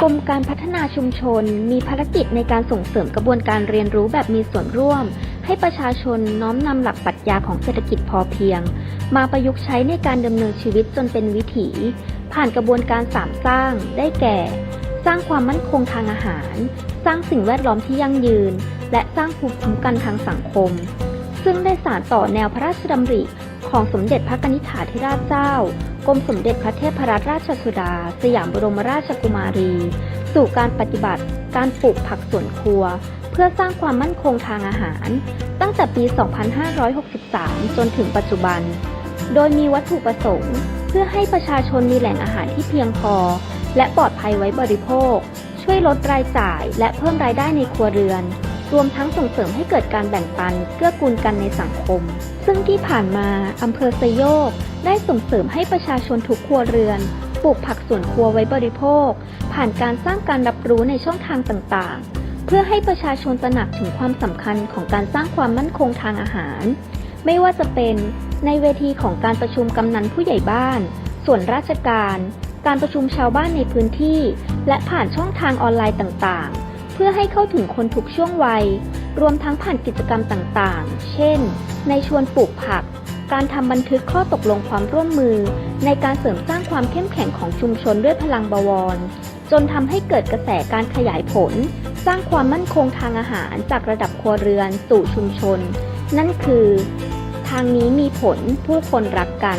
กรมการพัฒนาชุมชนมีภารกิจในการส่งเสริมกระบวนการเรียนรู้แบบมีส่วนร่วม ให้ประชาชนน้อมนำหลักปรัชญาของเศรษฐกิจพอเพียง มาประยุกต์ใช้ในการดำเนินชีวิตจนเป็นวิถี ผ่านกระบวนการสามสร้าง ได้แก่ สร้างความมั่นคงทางอาหาร สร้างสิ่งแวดล้อมที่ยั่งยืน และสร้างภูมิคุ้มกันทางสังคม ซึ่งได้สานต่อแนวพระราชดำริ ของสมเด็จพระนิษฐาธิราชเจ้า กรมสมเด็จพระเทพรัตนราชสุดา สยามบรมราชกุมารี สู่การปฏิบัติ การปลูกผักสวนครัว เพื่อสร้างความมั่นคงทางอาหาร ตั้งแต่ปี 2563 จนถึงปัจจุบัน โดยมีวัตถุประสงค์ เพื่อให้ประชาชนมีแหล่งอาหารที่เพียงพอ และปลอดภัยไว้บริโภค ช่วยลดรายจ่ายและเพิ่มรายได้ในครัวเรือน รวมทั้งส่งเสริมให้เกิดการแบ่งปันเกื้อกูลกันในสังคม ซึ่งที่ผ่านมาอำเภอไซโยก ได้ส่งเสริมให้ประชาชนทุกครัวเรือนปลูกผักสวนครัวไว้บริโภค ผ่านการสร้างการรับรู้ในช่องทางต่างๆ เพื่อให้ประชาชนตระหนักถึงความสำคัญของการสร้างความมั่นคงทางอาหาร ไม่ว่าจะเป็นในเวทีของการประชุมกำนันผู้ใหญ่บ้าน ส่วนราชการ การประชุมชาวบ้านในพื้นที่ และผ่านช่องทางออนไลน์ต่างๆ พื่อให้เข้าถึงคนทุกช่วงวัย รวมทั้งผ่านกิจกรรมต่างๆ เช่น ในชวนปลูกผัก การทำบันทึกข้อตกลงความร่วมมือ ในการเสริมสร้างความเข้มแข็งของชุมชนด้วยพลังบวร จนทำให้เกิดกระแสการขยายผล สร้างความมั่นคงทางอาหารจากระดับครัวเรือนสู่ชุมชน นั่นคือ ทางนี้มีผลผู้คนรักกัน